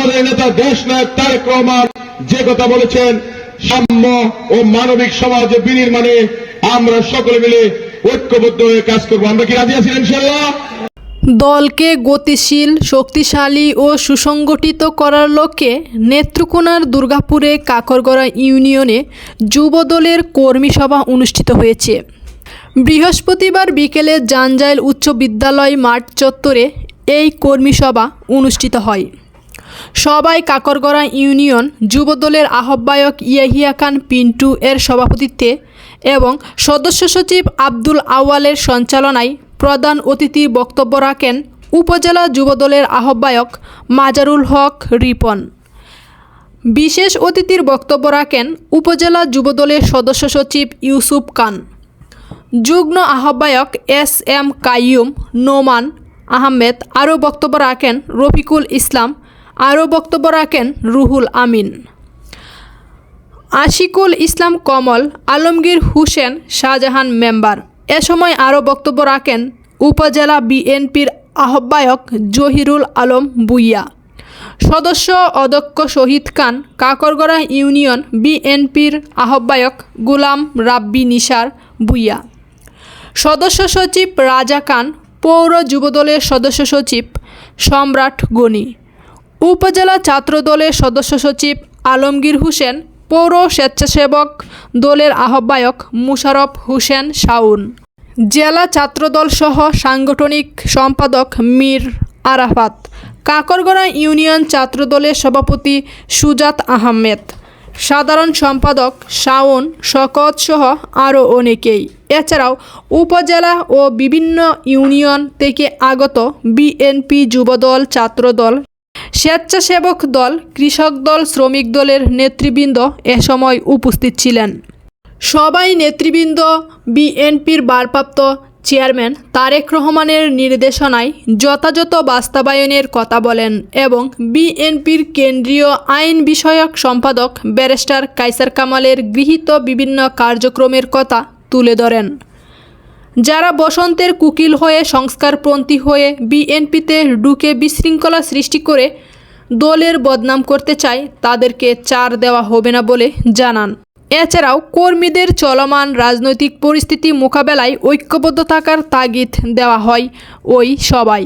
আমাদের নেতা দেশ নায়ক তারেক রহমান যে কথা বলেছেন, সাম্য ও মানবিক সমাজ বিনির্মাণে আমরা সকলে মিলে ঐক্যবদ্ধ হয়ে কাজ করব। আমরা কি রাজি আছি ইনশাল্লাহ? দলকে গতিশীল, শক্তিশালী ও সুসংগঠিত করার লক্ষ্যে নেত্রকোনার দুর্গাপুরে কাকরগড়া ইউনিয়নে যুবদলের কর্মী সভা অনুষ্ঠিত হয়েছে। বৃহস্পতিবার বিকেলে জানজাইল উচ্চ বিদ্যালয় মাঠ চত্বরে এই কর্মী সভা অনুষ্ঠিত হয়। সবাই কাকরগড়া ইউনিয়ন যুবদলের আহ্বায়ক ইয়াহিয়া খান পিন্টু এর সভাপতিত্বে এবং সদস্য সচিব আব্দুল আওয়ালের সঞ্চালনায় প্রধান অতিথি বক্তব্য রাখেন উপজেলা যুবদলের আহ্বায়ক মাজারুল হক রিপন। বিশেষ অতিথির বক্তব্য রাখেন উপজেলা যুবদলের সদস্য সচিব ইউসুফ খান। যুগ্ম আহ্বায়ক এস এম কাইয়ুম, নোমান আহমেদ আরও বক্তব্য রাখেন রফিকুল ইসলাম আরও বক্তব্য রাখেন রুহুল আমিন। আশিকুল ইসলাম কমল, আলমগীর হোসেন শাহজাহান মেম্বার। এ সময় আরও বক্তব্য রাখেন উপজেলা বিএনপির আহ্বায়ক জহিরুল আলম বুইয়া। সদস্য অধ্যক্ষ শহীদ খান, কাকরগড়া ইউনিয়ন বিএনপির আহ্বায়ক গুলাম রাব্বি নিসার বুইয়া। সদস্য সচিব রাজা খান, পৌর যুবদলের সদস্য সচিব সম্রাট গনি। উপজেলা ছাত্রদলের সদস্য সচিব আলমগীর হোসেন, পৌর স্বেচ্ছাসেবক দলের আহ্বায়ক মুশারফ হোসেন শাউন জেলা ছাত্রদল সহ সাংগঠনিক সম্পাদক মীর আরাফাত। কাকরগড়া ইউনিয়ন ছাত্রদলের সভাপতি সুজাত আহমেদ। সাধারণ সম্পাদক শাওন শকত সহ আরও অনেকেই। এছাড়াও উপজেলা ও বিভিন্ন ইউনিয়ন থেকে আগত বিএনপি যুবদল ছাত্রদল স্বেচ্ছাসেবক দল, কৃষক দল, শ্রমিক দলের নেতৃবৃন্দ এ সময় উপস্থিত ছিলেন। সবাই নেতৃবৃন্দ, বিএনপির ভারপ্রাপ্ত চেয়ারম্যান তারেক রহমানের নির্দেশনায় যথাযথ বাস্তবায়নের কথা বলেন এবং বিএনপির কেন্দ্রীয় আইন বিষয়ক সম্পাদক ব্যারিস্টার কাইসার কামালের গৃহীত বিভিন্ন কার্যক্রমের কথা তুলে ধরেন। যারা বসন্তের কুকিল হয়ে সংস্কারপন্থী হয়ে বিএনপিতে ঢুকে বিশৃঙ্খলা সৃষ্টি করে দলের বদনাম করতে চায়, তাদেরকে চার দেওয়া হবে না বলে জানান। এছাড়াও কর্মীদের চলমান রাজনৈতিক পরিস্থিতি মোকাবেলায় ঐক্যবদ্ধ থাকার তাগিদ দেওয়া হয় ওই সবাই।